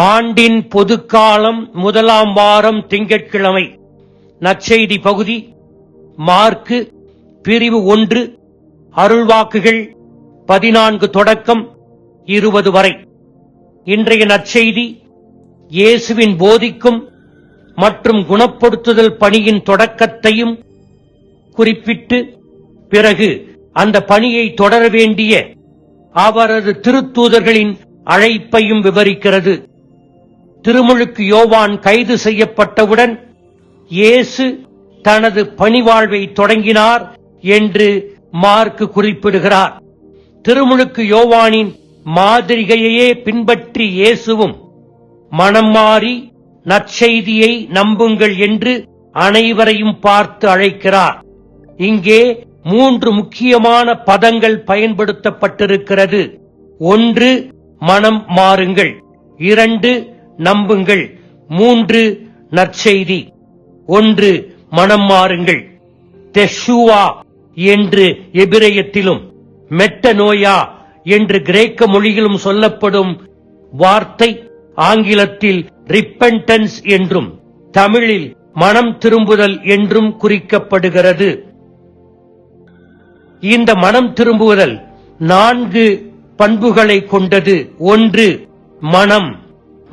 ஆண்டின் பொதுக்காலம் முதலாம் வாரம் திங்கட்கிழமை. நற்செய்தி பகுதி மார்க்கு பிரிவு ஒன்று அருள்வாக்குகள் பதினான்கு தொடக்கம் இருபது வரை. இன்றைய நற்செய்தி இயேசுவின் போதிக்கும் மற்றும் குணப்படுத்துதல் பணியின் தொடக்கத்தையும் குறிப்பிட்டு பிறகு அந்த பணியை தொடர வேண்டிய அவரது திருத்தூதர்களின் அழைப்பையும் விவரிக்கிறது. திருமுழுக்கு யோவான் கைது செய்யப்பட்டவுடன் இயேசு தனது பணிவாழ்வை தொடங்கினார் என்று மார்க் குறிப்பிடுகிறார். திருமுழுக்கு யோவானின் மாதிரிகையையே பின்பற்றி இயேசுவும் மனம் மாறி நற்செய்தியை நம்புங்கள் என்று அனைவரையும் பார்த்து அழைக்கிறார். இங்கே மூன்று முக்கியமான பதங்கள் பயன்படுத்தப்பட்டிருக்கிறது. ஒன்று மனம் மாறுங்கள். இரண்டு நம்புங்கள். மூன்று நற்செய்தி. ஒன்று மனம் மாறுங்கள். தெஷுவா என்று எபிரேயத்திலும் மெட்ட நோயா என்று கிரேக்க மொழியிலும் சொல்லப்படும் வார்த்தை ஆங்கிலத்தில் ரிப்பென்டன்ஸ் என்றும் தமிழில் மனம் திரும்புதல் என்றும் குறிக்கப்படுகிறது. இந்த மனம் திரும்புதல் நான்கு பண்புகளை கொண்டது. ஒன்று மனம்.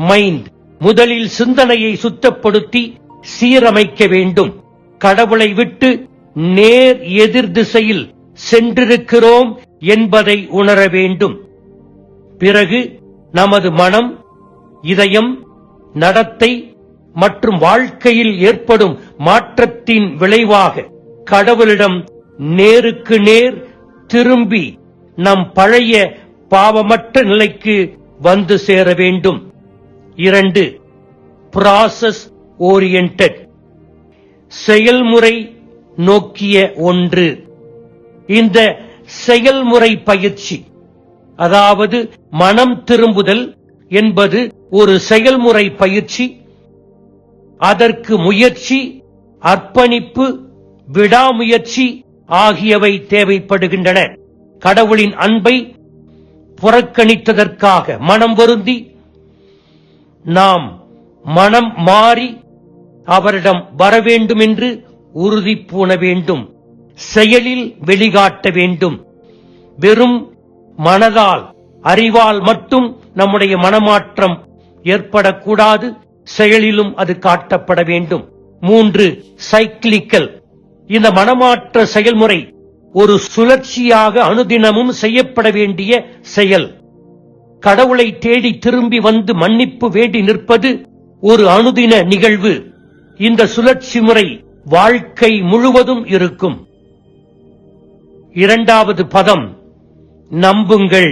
மைண்ட் முதலில் சிந்தனையை சுத்தப்படுத்தி சீரமைக்க வேண்டும். கடவுளை விட்டு நேர் எதிர் திசையில் சென்றிருக்கிறோம் என்பதை உணர வேண்டும். பிறகு நமது மனம் இதயம் நடத்தை மற்றும் வாழ்க்கையில் ஏற்படும் மாற்றத்தின் விளைவாக கடவுளிடம் நேருக்கு நேர் திரும்பி நம் பழைய பாவமற்ற நிலைக்கு வந்து சேர வேண்டும். இரண்டு. ப்ராசஸ் ஓரியன்ட் செயல்முறை நோக்கிய ஒன்று. இந்த செயல்முறை பயிற்சி அதாவது மனம் திரும்புதல் என்பது ஒரு செயல்முறை பயிற்சி. அதற்கு முயற்சி அர்ப்பணிப்பு விடாமுயற்சி ஆகியவை தேவைப்படுகின்றன. கடவுளின் அன்பை புறக்கணித்ததற்காக மனம் வருந்தி நாம் மனம் மாறி அவரிடம் வர வேண்டும் என்று உறுதி பூண வேண்டும் செயலில் வெளிகாட்ட வேண்டும். வெறும் மனதால் அறிவால் மட்டும் நம்முடைய மனமாற்றம் ஏற்படக்கூடாது செயலிலும் அது காட்டப்பட வேண்டும். மூன்று சைக்கிளிக்கல். இந்த மனமாற்ற செயல்முறை ஒரு சுழற்சியாக அனுதினமும் செய்யப்பட வேண்டிய செயல். கடவுளை தேடி திரும்பி வந்து மன்னிப்பு வேண்டி நிற்பது ஒரு அனுதின நிகழ்வு. இந்த சுழற்சி முறை வாழ்க்கை முழுவதும் இருக்கும். இரண்டாவது பதம் நம்புங்கள்.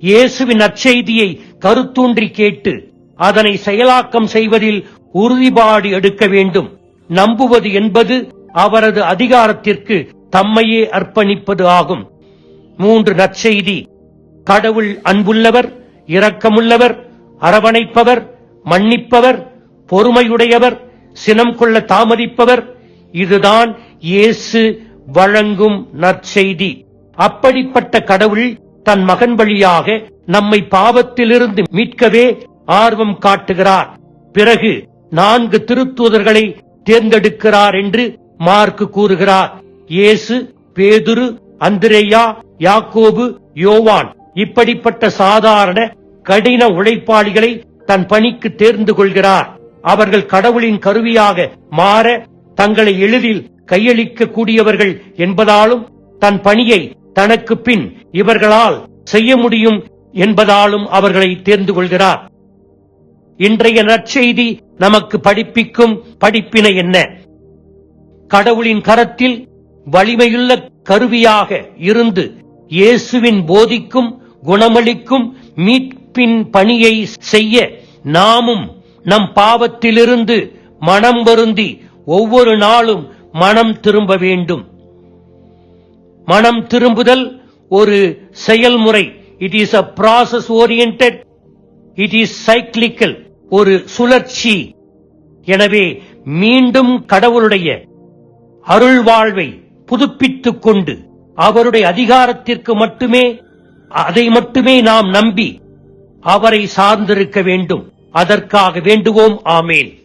இயேசுவின் நற்செய்தியை கருத்தூன்றி கேட்டு அதனை செயலாக்கம் செய்வதில் உறுதிபாடு எடுக்க வேண்டும். நம்புவது என்பது அவரது அதிகாரத்திற்கு தம்மையே அர்ப்பணிப்பது ஆகும். மூன்று நற்செய்தி கடவுள் அன்புள்ளவர் இரக்கமுள்ளவர் அரவணைப்பவர் மன்னிப்பவர் பொறுமையுடையவர் சினம் கொள்ள தாமதிப்பவர். இதுதான் இயேசு வழங்கும் நற்செய்தி. அப்படிப்பட்ட கடவுள் தன் மகன் வழியாக நம்மை பாவத்திலிருந்து மீட்கவே ஆர்வம் காட்டுகிறார். பிறகு நான்கு திருத்தூதர்களை தேர்ந்தெடுக்கிறார் என்று மார்க்கு கூறுகிறார். இயேசு பேதுரு அந்திரேயா யாக்கோபு யோவான். இப்படிப்பட்ட சாதாரண கடின உழைப்பாளிகளை தன் பணிக்கு தேர்ந்து கொள்கிறார். அவர்கள் கடவுளின் கருவியாக மாற தங்களை எளிதில் கையளிக்க கூடியவர்கள் என்பதாலும் தன் பணியை தனக்கு பின் இவர்களால் செய்ய முடியும் என்பதாலும் அவர்களை தேர்ந்து கொள்கிறார். இன்றைய நற்செய்தி நமக்கு படிப்பிக்கும் படிப்பினை என்ன? கடவுளின் கரத்தில் வலிமையுள்ள கருவியாக இருந்து இயேசுவின் போதிக்கும் குணமளிக்கும் மீட்பின் பணியை செய்ய நாமும் நம் பாவத்திலிருந்து மனம் வருந்தி ஒவ்வொரு நாளும் மனம் திரும்ப வேண்டும். மனம் திரும்புதல் ஒரு செயல்முறை. It is a process oriented it is cyclical ஒரு சுழற்சி. எனவே மீண்டும் கடவுளுடைய அருள் வாழ்வை புதுப்பித்துக் கொண்டு அவருடைய அதிகாரத்திற்கு மட்டுமே அதை மட்டுமே நாம் நம்பி அவரை சார்ந்திருக்க வேண்டும். அதற்காக வேண்டுவோம். ஆமேன்.